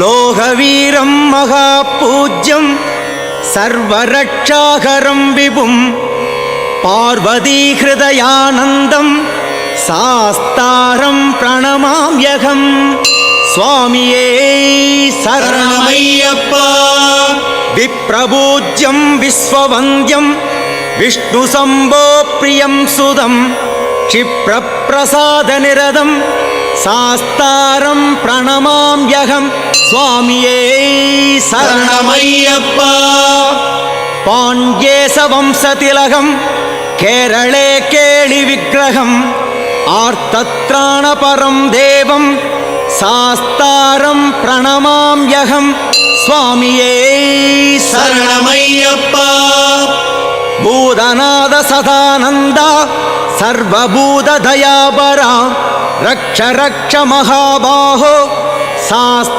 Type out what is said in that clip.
ലോകവീരം മഹാപൂജ്യം സർവരക്ഷാകരം വിപും പാർവതീഹൃദയാനന്ദം சாஸ்தாரம் பிரணமாம்யகம் சுவாமியே சரணமையப்பா. விப்ரபூஜ்யம் விஸ்வவந்தியம் விஷ்ணு சம்போ பிரியம் சுதம் க்ஷிப்ரபிரசாத நிரதம் சாஸ்தாரம் பிரணமாம் யகம். சுவாமியே சரணமையப்பா. பாண்யேசவம்சதிலகம். கேரளே கேளி விக்கிரகம். ஆர்த்தத்ராணபரம் தேவம். சாஸ்தாரம் பிரணமாம் யகம். சுவாமியே சரணமையப்பா. பூதநாத சதானந்தா. சர்வபூத தயாபரா. रक्ष रक्ष महाबाहो शास्त्रे